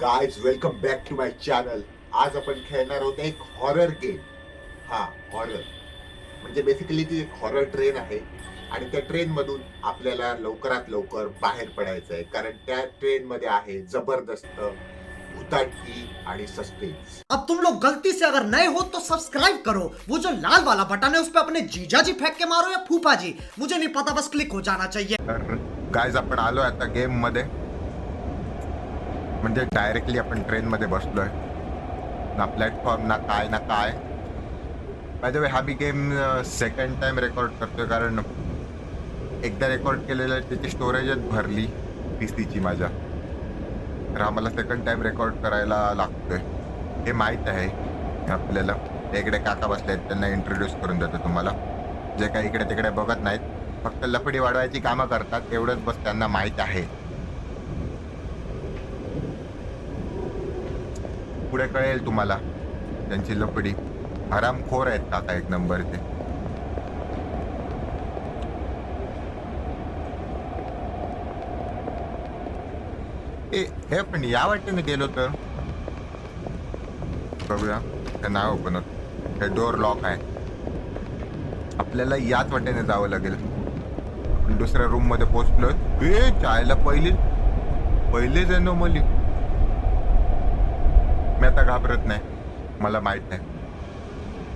Guys welcome back to my channel आज आपण खेळणार आहोत एक हॉरर गेम हा हॉरर म्हणजे बेसिकली ती एक हॉरर ट्रेन आहे. आणि त्या ट्रेन मधून आपल्याला लवकरात लवकर बाहेर पडायचं आहे कारण त्या ट्रेन मध्ये आहे जबरदस्त भूताटकी आणि सस्पेन्स अब तुम लोग गलती से अगर नए हो तो सब्सक्राइब करो। वो जो लाल वाला बटन है उस पर अपने जीजा जी फेंक के मारो या फूफा जी मुझे नहीं पता बस क्लिक हो जाना चाहिए। तर गायज आपण आलो आता गेममध्ये. म्हणजे डायरेक्टली आपण ट्रेनमध्ये बसलो आहे ना प्लॅटफॉर्म ना काय ना काय. बाय वे हा बी गेम सेकंड टाईम रेकॉर्ड करतो आहे कारण एकदा रेकॉर्ड केलेलं त्याची स्टोरेजच भरली पी सीची माझ्या. तर आम्हाला सेकंड टाईम रेकॉर्ड करायला लागतोय. हे माहीत आहे आपल्याला. इकडे काका बसले आहेत त्यांना इंट्रोड्यूस करून देतो तुम्हाला. जे काही इकडे तिकडे बघत नाहीत फक्त लफडी वाढवायची कामं करतात एवढंच बस त्यांना माहीत आहे. पुढे कळेल तुम्हाला. त्यांची लपडी हरामखोर आहेत काका एक नंबरचे. ए हे पण या वाटेने गेलो तर? बघूया हे नाही ओपन होत. हे डोअर लॉक आहे. आपल्याला याच वाटेने जावं लागेल. दुसऱ्या रूममध्ये पोहोचलोय. हे चायला पहिली पहिलेच आहे मली. आता घाबरत नाही. मला माहीत नाही.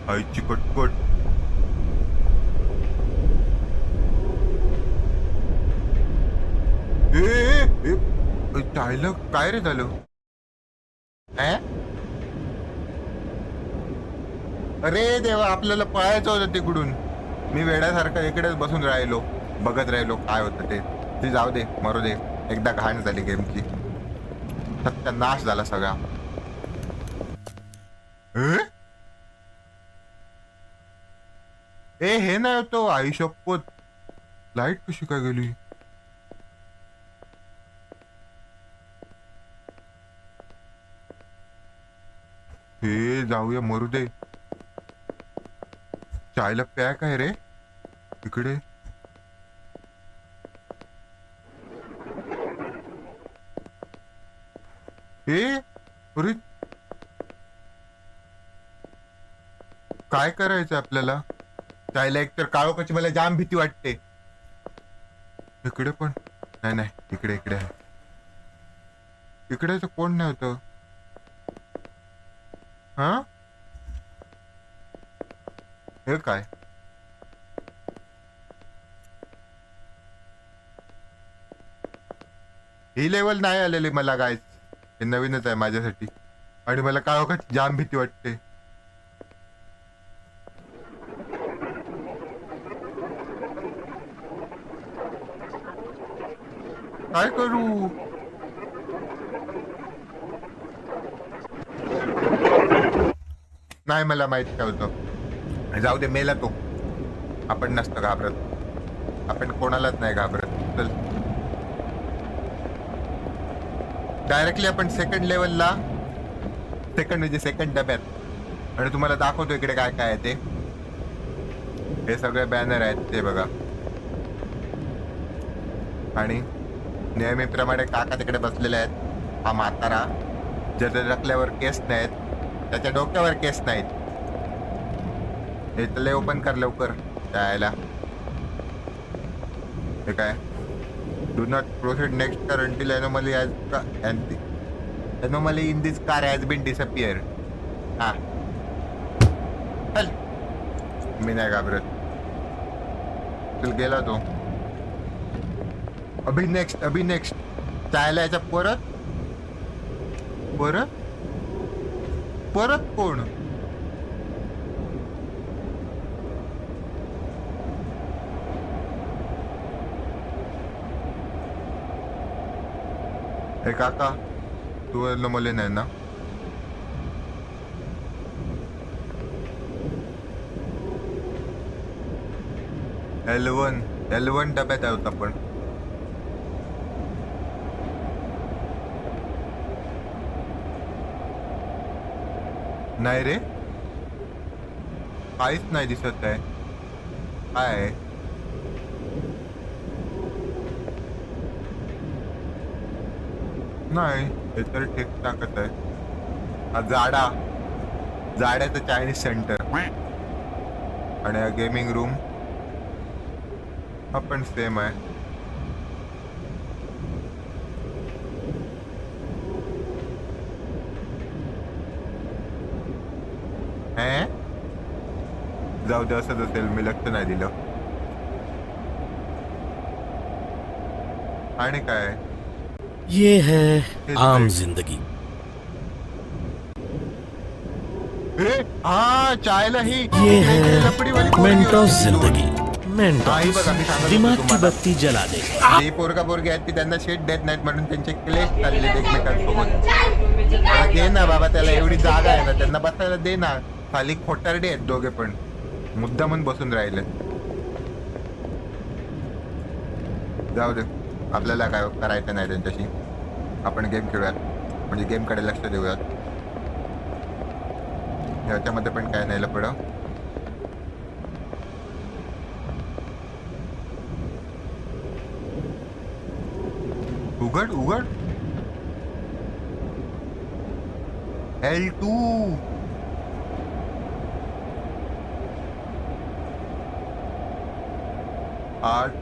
आईची कटकट. ए, काय रे झालं? अरे देवा आपल्याला पळायचं होतं तिकडून. मी वेड्यासारखं इकडेच बसून राहिलो. बघत राहिलो काय होतं ते. ते जाऊ दे मरू दे. एकदा घाण झाली गेमची. सत्यानाश झाला सगळा. ए? ए हे नाही होतो आई शपथ लाइट कशी काय गेली हे जाऊया मरू दे चायला पॅक आहे रे इकडे हे अरे काय करायचं आपल्याला? जायला एक तर काळोखाची मला जाम भीती वाटते. इकडे पण? नाही नाही. इकडे इकडे आहे. इकडे तर कोण नाही होत हा? हे काय? ही लेवल नाही आलेली मला काय हे नवीनच आहे माझ्यासाठी. आणि मला काळोखाची जाम भीती वाटते. काय करू नाही मला माहीत काय होतं जाऊ दे मेला तो. आपण नसतं घाबरत. आपण कोणालाच नाही घाबरत. चल. डायरेक्टली आपण सेकंड लेवलला सेकंड म्हणजे सेकंड डब्यात. आणि तुम्हाला दाखवतो इकडे काय काय आहे ते. हे सगळे बॅनर आहेत ते बघा. आणि नेहमीप्रमाणे काका तिकडे बसलेले आहेत. हा म्हातारा ज्याच्या डकल्यावर केस नाहीत. त्याच्या डोक्यावर केस नाहीत. हे तर ओपन कर लवकर त्याला हे काय? Do not proceed next car until anomaly as anomaly in this car has been disappear हा. चल. मी नाही घाबरत. चल गेला तो. अभि नेक्स्ट अभि नेक्स्ट चायला याच्या परत? परत? परत कोण हे काका तू मुले नाही ना? एलवन एलवन डब्यात आहोत आपण. नाही रे. काहीच नाही दिसत आहे काय नाही हे तर ठीक टाकत आहे. हा जाडा. जाड्याचं चायनीज सेंटर. आणि हा गेमिंग रूम हा पण सेम आहे हे जाऊ दे असंच असेल. मी लक्ष नाही दिलं. आणि काय? ये है आम जिंदगी. हा? चायला ही. ये है मेंटोस. जिंदगी. आई बघा, मी सांगत होतो मेंटोस दिमाग की तुम्हाला. बत्ती जला दे जी पोरगा पोरगी आहेत ती त्यांना शेट देत नाहीत म्हणून त्यांचे क्लेश चालले एकमेकांसोबत. त्याला दे ना बाबा त्याला एवढी जागा आहे ना त्यांना बसायला दे ना. खाली खोटारडे आहेत दोघे पण. मुद्दा म्हणून बसून राहिले. जाऊ दे. आपल्याला काय करायचं नाही त्यांच्याशी. आपण गेम खेळूयात. म्हणजे गेमकडे लक्ष देऊयात. ह्याच्यामध्ये पण काय नाही लपडं उघड उघड. एल टू आठ,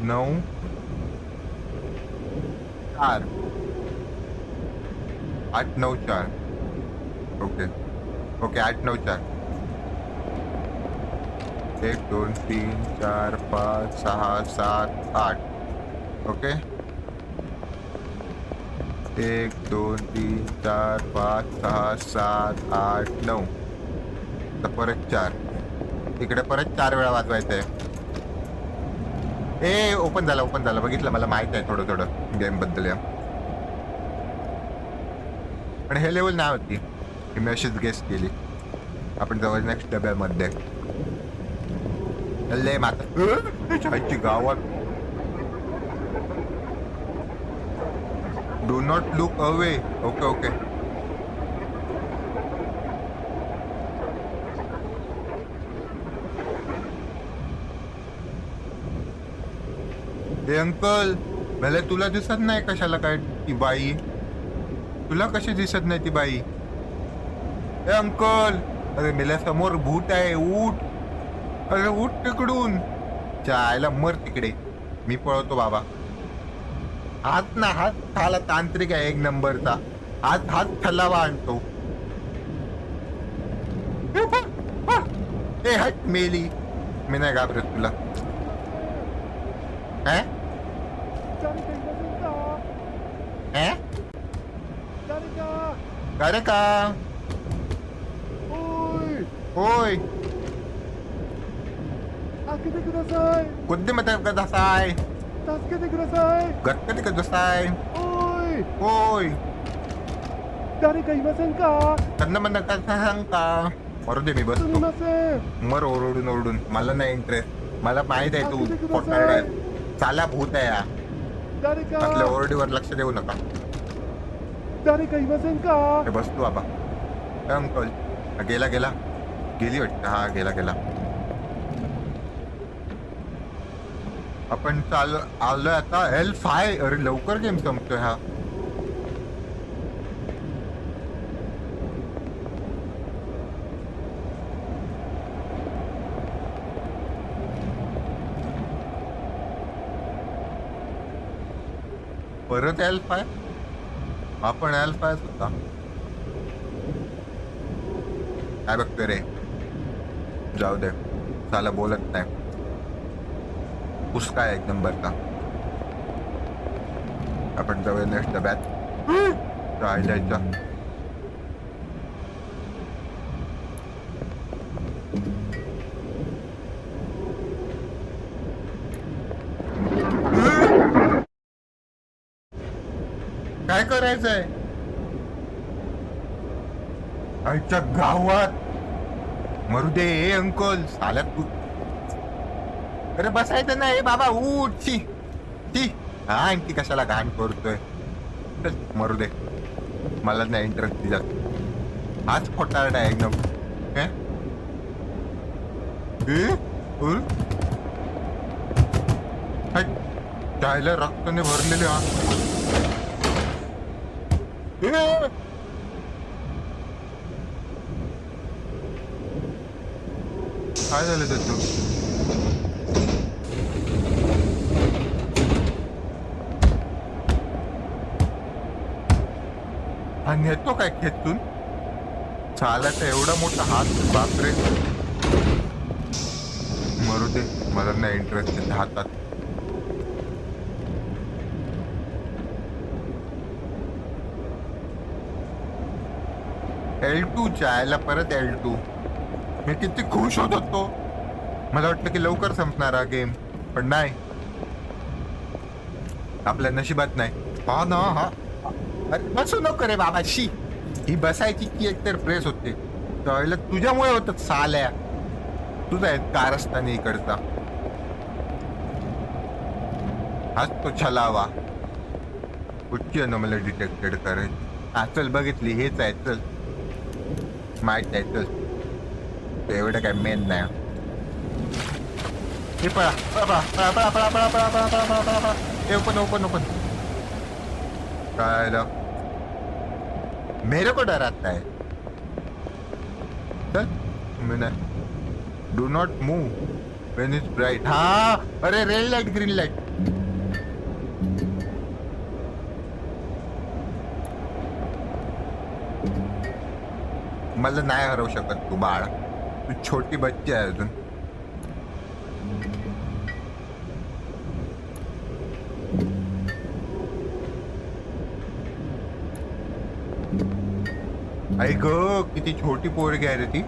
नौ, चार। आठ, नौ, चार। ओके। ओके, आठ, नौ, चार। एक, दोन, तीन, चार, पाच, सहा, सात, आठ। ओके। एक, दोन, तीन, चार, पाच, सहा, सात, आठ नऊ तर परत चार। इकडे परत चार वेळा वाजवायचं आहे ए ओपन झाला ओपन झाला. बघितलं मला माहीत आहे थोडं थोडं गेमबद्दल या. पण हे लेवल नाही होती ही मी अशीच गेस केली. आपण जवळ नेक्स्ट डब्यामध्ये. लय माता गावात. Do not look away okay okay हे अंकल भले तुला दिसत नाही कशाला काय ती बाई. तुला कशी दिसत नाही ती बाई? ए अंकल. अरे मेल्या समोर भूत आहे उठ. अरे उठ तिकडून. जायला मर तिकडे. मी पळवतो बाबा. हात ना हात थाला तांत्रिक आहे एक नंबरचा. हात हात थलावा आणतो ए हट मेली. मी नाही घाबरत तुला हे? हे? अरे का होय 開けてください कुठे मत कसाय 助けてください गटकती का जसाय おい होय 誰かいませんか त्यांना म्हणा का सांग का मरू दे मी すみ बसतो ません मर ओरडून ओरडून मला नाही इंटरेस्ट मला माहित आहे तू पोटारड आहे चाला भूत आहे हा. 誰 आपल्या か ओरडीवर लक्ष देऊ नका 誰かいませんか हे बसतो बाबा ए, अंकल हा, गेला गेला गेली वाटतं हा गेला गेला आपण चाल आलोय आता एल फाय अरे लवकर गेम संपतोय हा परत एल फाय आपण एल फायच होता काय बघतोय रे? जाऊ दे. चाला बोलत नाही. पुसका आहे एक नंबरचा आपण जाऊया नेक्स्ट डब्यात. जायचं. करायचं आहे? आईच्या गावात. मरू दे ए अंकल. साल्यात तू. अरे बसायचं नाही. बाबा उठ. ची ती हा आणखी कशाला घाण करतोय? मरू दे. मला नाही इंटरेस्ट तिच्यात हाच खोटारडा आहे एकदम. हे? रक्ताने भरलेले हा काय झालं त्याचं आणि येतो काय खेचून? चालायचा एवढा मोठा हात? बापरे. मरू दे मला नाही इंटरेस्ट हातात. एल टूच्या चायला परत एल टू मी किती खुश होत होतो. मला वाटलं की लवकर संपणार हा गेम पण नाही. आपल्या नशिबात नाही. हा ना हा. अरे बसू नको रे बाबा शी ही बसायची की एकतर प्रेस होते. त्यावेळेला तुझ्यामुळे होत साल्या. तुझा आहे कारस्थानी इकडचा. हाच तो छलावा. उच्च आहे मला डिटेक्टेड करेल हा चल बघितली हेच आहे चल. माहीत आहे चल एवढं काय मेन नाही हे पळा पळा पळा पळा पळा पळा पळा पळा पळा पळा पळा पळा हे ओपन ओपन ओपन काय मेरे को डराता है चल मैंने do not move when is bright हा अरे रेड लाइट ग्रीन लाइट मला नाही हरवू शकत तू बाळ. तू छोटी बच्ची आहे अजून. ऐक किती छोटी पोरगी आहे रे ती.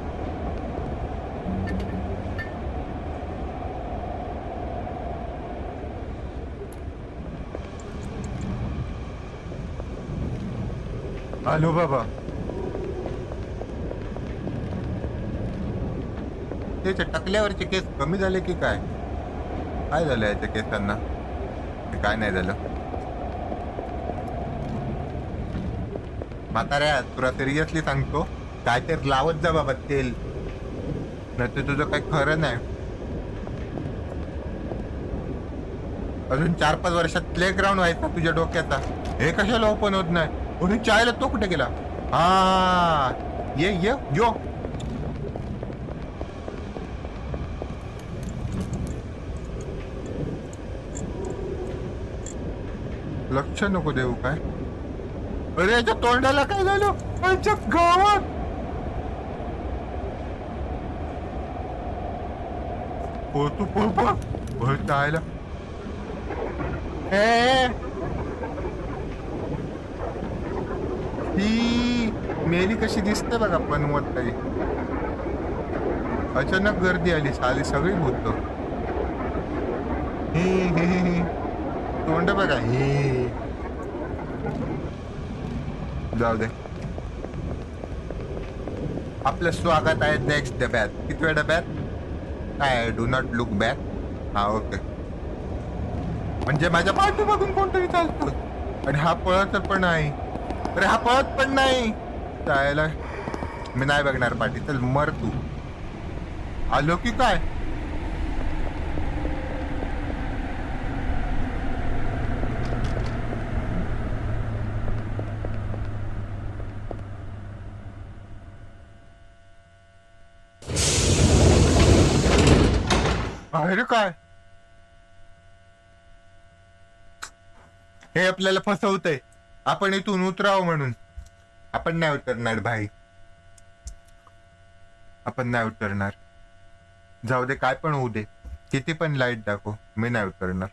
हॅलो बाबा. त्याच्या टकल्यावरचे केस कमी झाले की काय? काय झालं याच्या केसांना काय नाही झालं. म्हाताऱ्या तुला सिरियसली सांगतो काय तर लावत जा बाबा तेल. नाही तुझं काही खरं नाही. अजून चार पाच वर्षात प्ले ग्राउंड व्हायचा तुझ्या डोक्याचा. हे कशाला ओपन होत नाही? म्हणून चायला तो कुठे गेला? हा ये ये. परीक्षा नको देऊ काय? अरे याच्या तोंडाला काय झालं? आमच्या गावात! हो तू पळ भरता आयला चायला. ही मेरी कशी दिसते बघा पनवत तरी अचानक गर्दी आली साली सगळी भूत. तोंड बघा हे. जाऊ दे. आपलं स्वागत आहे नेक्स्ट डब्यात. किती डब्यात? काय डू नॉट लुक बॅक हा ओके म्हणजे माझ्या पाठीमागून कोणतरी चालतो आणि हा पळत पण नाही. अरे हा पळत पण नाही. जायला मी नाही बघणार पाठी. चल मर तू. आलो की काय? बाहेर काय? हे आपल्याला फसवतंय. आपण इथून उतराव म्हणून. आपण नाही उतरणार भाई. आपण नाही उतरणार जाऊ दे काय पण होऊ दे. किती पण लाइट दाखव मी नाही उतरणार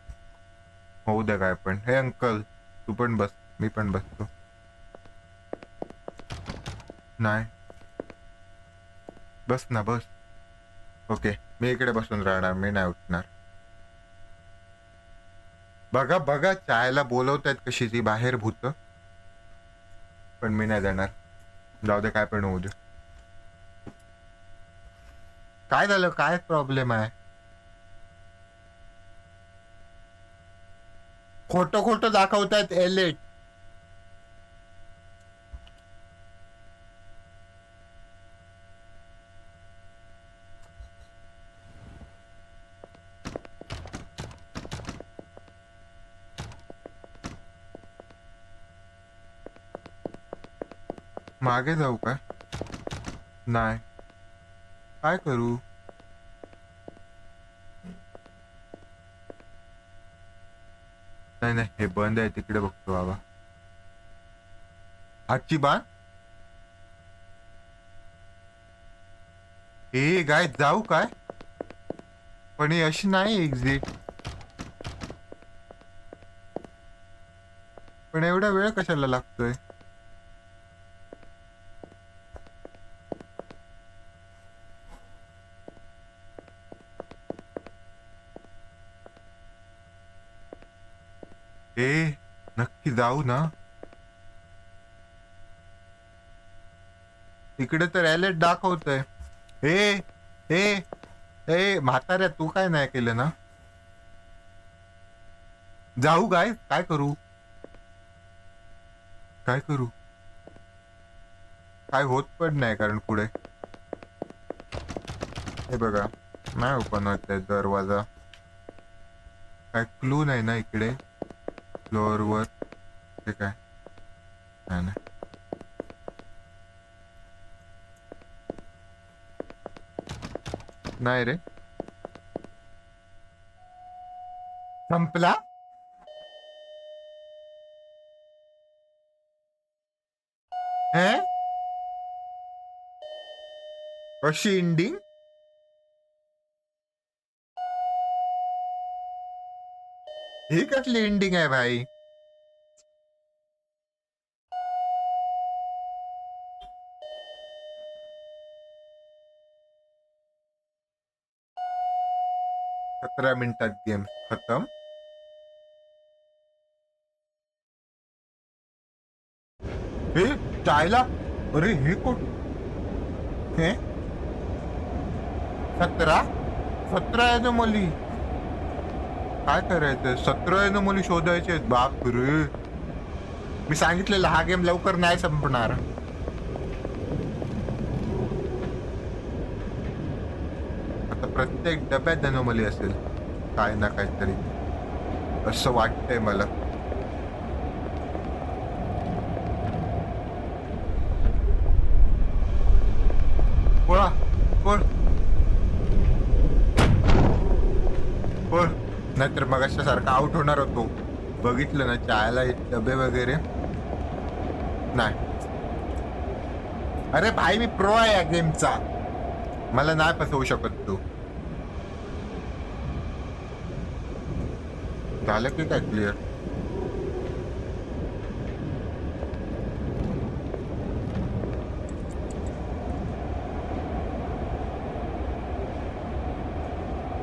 होऊ दे काय पण. हे अंकल तू पण बस मी पण बसतो. नाही. बस ना बस. ओके. मी इकडे बसून राहणार मी नाही उठणार. बघा बघा चायला बोलवतायत कशी ती बाहेर भूत. पण मी नाही जाणार. जाऊ दे काय पण होऊ दे. काय झालं? काय प्रॉब्लेम आहे? खोटं खोटं दाखवतायत एलेट मागे जाऊ का? नाही. काय करू? नाही नाही हे बंद आहे. तिकडे बघतो बाबा. आजची बाण ए गाय जाऊ काय? पण हे अशी नाही एक्झिट पण एवढा वेळ कशाला लागतोय? ए नक्की जाऊ ना. इकडे तर ऍलेट दाखवतय. ए ए ए म्हाताऱ्या तू काय नाही केलं ना? जाऊ काय काय करू? काय करू? काय होत पण नाही कारण पुढे. हे बघा नाही ओपन होत आहे दरवाजा. काय क्लू नाही ना इकडे? फ्लोअरवर ते काय? नाही नाही नाही रे. संपला? हे? अशी ही कसली एंडिंग आहे भाई। सतरा मिनिटात गेम खतम। हे चायला अरे, हे कोण हे? सतरा सतरा आहे ना मुली। काय करायचं? सतरा आहे ना मुली शोधायचे आहेत बाप रे मी सांगितलेलं हा गेम लवकर नाही संपणार. आता प्रत्येक डब्यात अनोमली असेल काय ना काहीतरी. असं वाटतंय मला. पोळा पळ नाहीतर मग सारखा आउट होणार होतो. बघितलं ना चायला डबे वगैरे? नाही. अरे भाई मी प्रो आहे या गेमचा मला नाही फसवू शकत तू. झालं की काय clear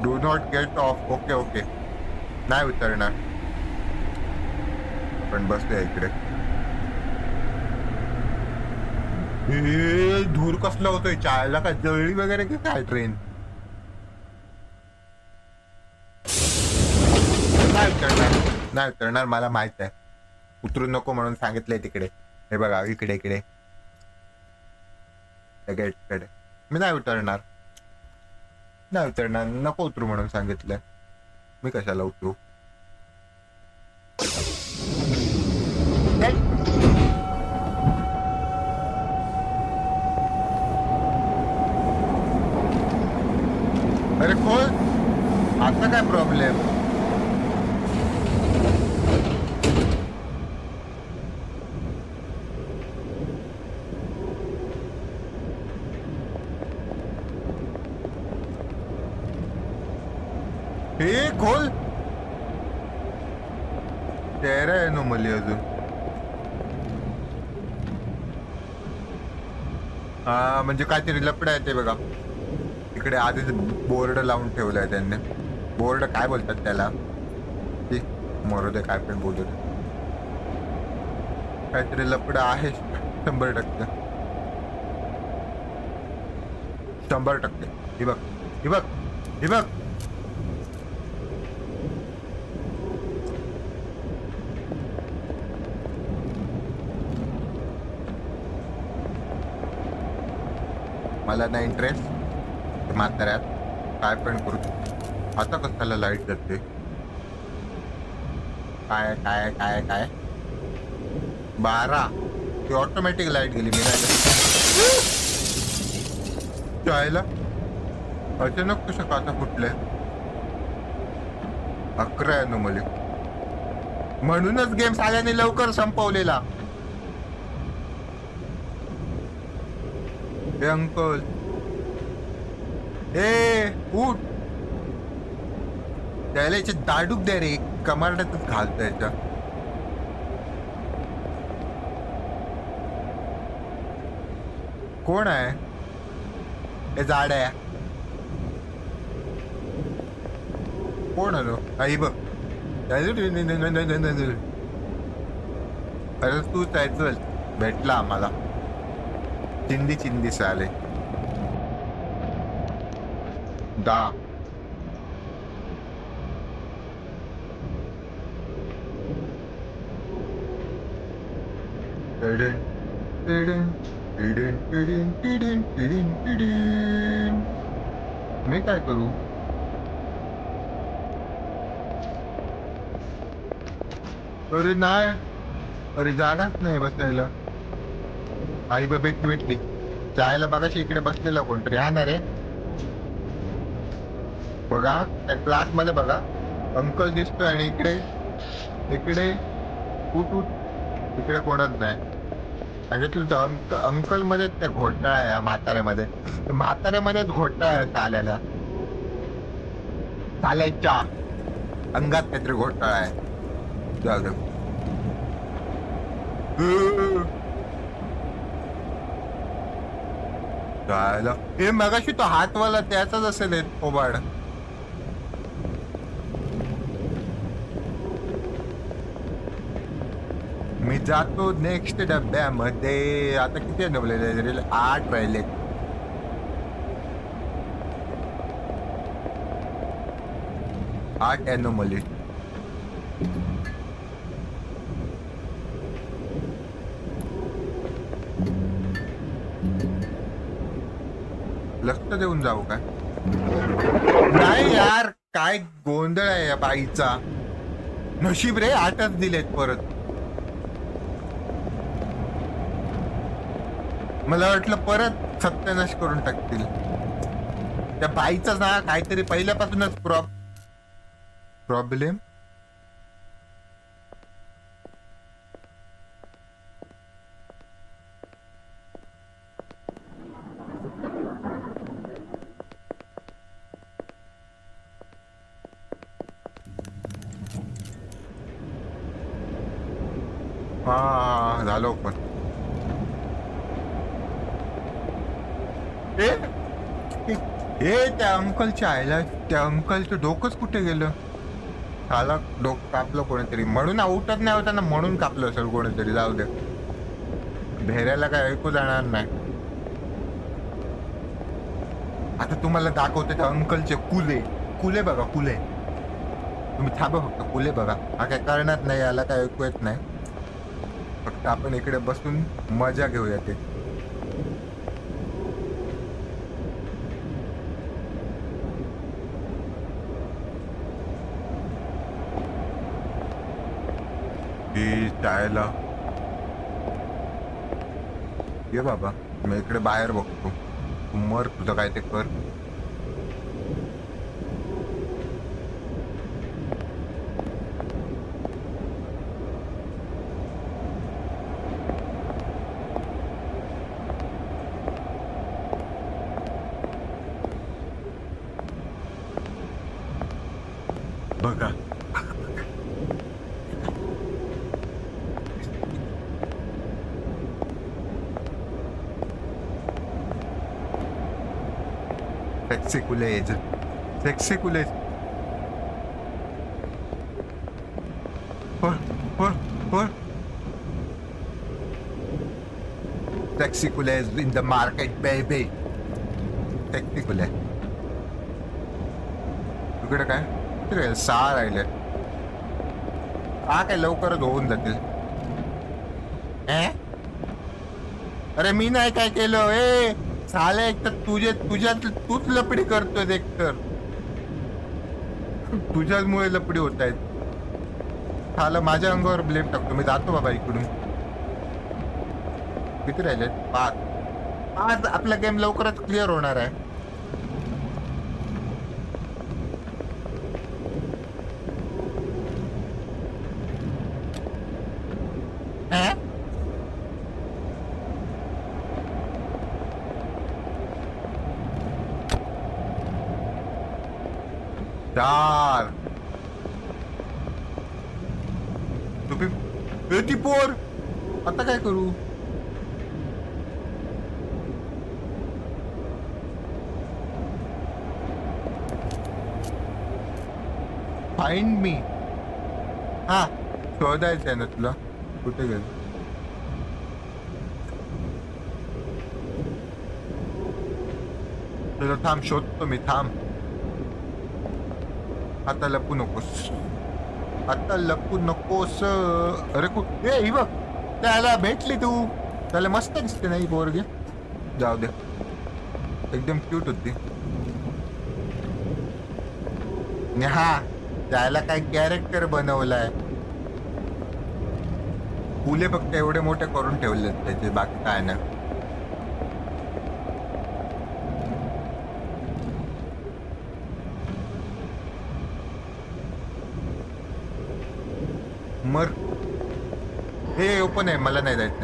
do not get off okay okay नाही उतरणार. आपण बसतोय इकडे. हे धूर कसला होतोय? चायला का जळली वगैरे की काय ट्रेन नाही उतरणार. नाही उतरणार मला माहीत आहे. उतरू नको म्हणून सांगितलंय तिकडे. हे बघा इकडे इकडे. गेटकडे मी नाही उतरणार. नाही उतरणार. नको उतरू म्हणून सांगितलंय. मी कशाला चल. अरे खोल आता काय प्रॉब्लेम हे खोल. तेरा आहे नोमली अजून. हा म्हणजे काहीतरी लपड आहे ते बघा. इकडे आधीच बोर्ड लावून ठेवलाय त्यांनी. बोर्ड काय बोलतात त्याला? ती काय पण बोलू काहीतरी लपड आहे शंभर टक्के. शंभर टक्के. हे बघ हे बघ हे बघ. मला नाही इंटरेस्ट म्हाताऱ्यात. काय पण करू. आता कसाला लाइट जाते काय काय काय काय? बारा. ती ऑटोमॅटिक लाइट गेली. मी नाही जायला? अचानक कसं काचा फुटल्या? अकरा आहे मुली म्हणूनच गेम साल्याने लवकर संपवलेला. हे अंकल ए उठ. त्याला याचे दाडूक द्या रे. कमारड्यातच घालता याच्या कोण आहे? हे जाड आहे. कोण आलो? आई बघ. अरे तू आहे भेटला आम्हाला. चिंदी चिंदी साले दा मी काय करू अरे नाही अरे जागाच नाही बसायला आई बा भेटली भेटली. जायला बघाशी इकडे बसलेला कोणतरी. राहणार आहे? रे बघा क्लासमध्ये बघा. अंकल दिसतोय आणि इकडे इकडे उठ उठ. इकडे कोणत नाही. सांगितलं तर अंक अंकलमध्ये त्या घोटाळा आहे या म्हाताऱ्यामध्ये. म्हाताऱ्यामध्येच घोटाळा आहे चाल्याला. चालायच्या. अंगात काहीतरी घोटाळा आहे. जाऊ दे. जायला. हे मगाशी तो हातवाला त्याचाच असेल ओबाड. मी जातो नेक्स्ट डब्यामध्ये. आता किती डबले आठ राहिले. आठ एनोमली लक्ष देऊन जाऊ काय? नाही यार काय गोंधळ आहे या बाईचा. नशीब रे आठच दिलेत परत. मला वाटलं परत सत्यानाश करून टाकतील. त्या बाईचा ना काहीतरी पहिल्यापासूनच प्रॉब प्रॉब्लेम हा झालो पण. ए? हे त्या अंकलच्या आईला त्या अंकलचं डोकंच कुठे गेलं? झाला डोकं कापलं कोणीतरी. म्हणून आउटच नाही होता ना म्हणून कापलं असेल कोणीतरी. जाऊ दे. भेऱ्याला काय ऐकू जाणार नाही. आता तुम्हाला दाखवते त्या अंकलचे कुले. कुले बघा कुले. तुम्ही थांबा फक्त कुले बघा. हा काय करणार नाही याला काय ऐकू येत नाही. फक्त आपण इकडे बसून मजा घेऊया ते. ही ये बाबा मी इकडे बाहेर बघतो. तू मर तुझं काय ते कर. kanka. Seksekuleydi. Seksekuleydi. Is in the market, baby. Seksekule. Tukar काय? किती सहा राहिले. हा काय लवकरच होऊन जातील. अरे मी नाही काय केलं ए साले एक तर तुझे तुझ्यात तूच लपडी करतोय एक तर. तुझ्यामुळे लपडी होत आहेत. झालं माझ्या अंगावर ब्लेम टाकतो. मी जातो बाबा इकडून. किती राहिले? पाच. पाच आपला गेम लवकरच क्लिअर होणार आहे अं? चार तुम्ही ए, ती पोर आता काय करू फाइंड मी हा शोधायचं आहे ना तुला? कुठे गेलं? तुला थांब शोधतो मी थांब. आता लपू नकोस. आता लपू नकोस. अरे कु ए ही बघ त्याला भेटली तू. त्याला मस्त दिसते नाही पोरगे. जाऊ दे. एकदम क्यूट होती. आणि हा त्याला काय कॅरेक्टर बनवलाय? फुले फक्त एवढे मोठे करून ठेवले त्याचे बाकी काय ना मर. हे ओपन आहे मला नाही जायचं.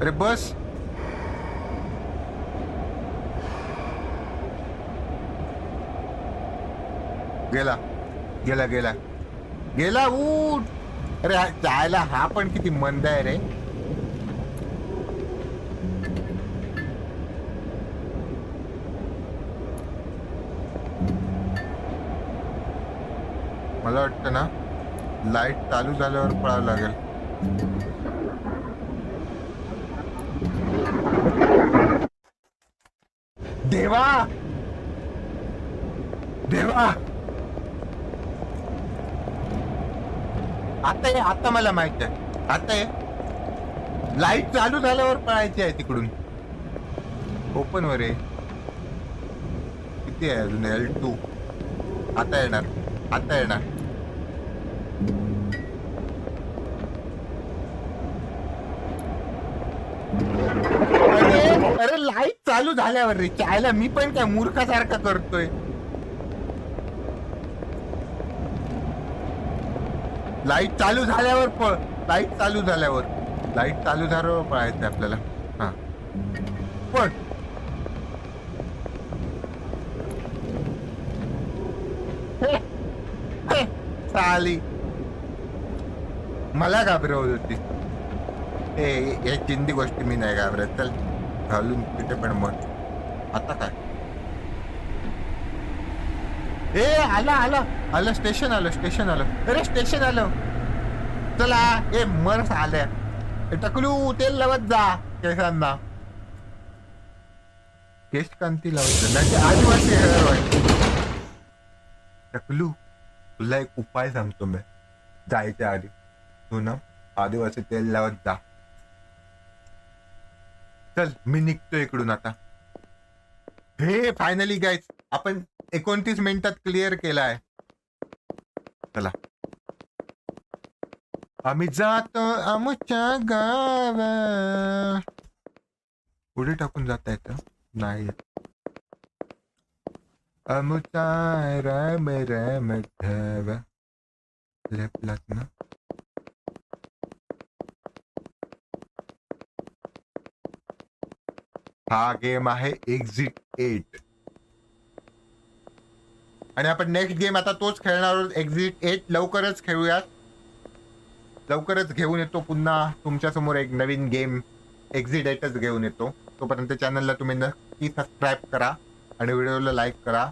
अरे बस. गेला. गेला गेला. गेला उठ. अरे हा- जायला हा पण किती मंद आहे रे. मला वाटतं ना लाइट चालू झाल्यावर पळावं लागेल देवा देवा आता ये आता मला माहीत आहे. आता ये लाइट चालू झाल्यावर पळायची आहे तिकडून. ओपन वर आहे. किती आहे अजून? एल टू आता येणार. आता येणार. अरे अरे लाइट चालू झाल्यावर रे. चायला मी पण काय मूर्खासारखा करतोय. लाइट चालू झाल्यावर पळ लाइट चालू झाल्यावर. लाइट चालू झाल्यावर पळायचं आपल्याला. हा. पण. चाली मला घाबरवत होती. ए या चिंदी गोष्टी मी नाही घाबरत. चल घालून तिथे पण मग. आता काय? ए आला आला. आलं स्टेशन आलं स्टेशन आलं. अरे स्टेशन आलं. चला ए मर्स आल्या टकलू तेल लावत जा केसांना. केस कांती लावत नाही आदिवासी hair टकलू तुला एक उपाय सांगतो मी. जायच्या आधी. तू ना आदिवासी तेल लावत जा. चल मी निघतो इकडून आता. हे फायनली गाईज आपण एकोणतीस मिनिटात क्लिअर केलाय. चला. आम्ही जातो आमच्या गावा पुढे टाकून जाता येतं? नाही. आमचा राम राम ठेवा. लेफ्टलाच ना? हा गेम आहे एक्झिट एट आणि आपण नेक्स्ट गेम आता तोच खेळणार आहोत. एक्झिट एट लवकरच खेळूयात. लवकरच घेऊन येतो पुन्हा. तुमच्यासमोर एक नवीन गेम एक्झिट एटच घेऊन येतो. तोपर्यंत चॅनलला तुम्ही नक्की सबस्क्राईब करा आणि व्हिडिओला लाईक करा.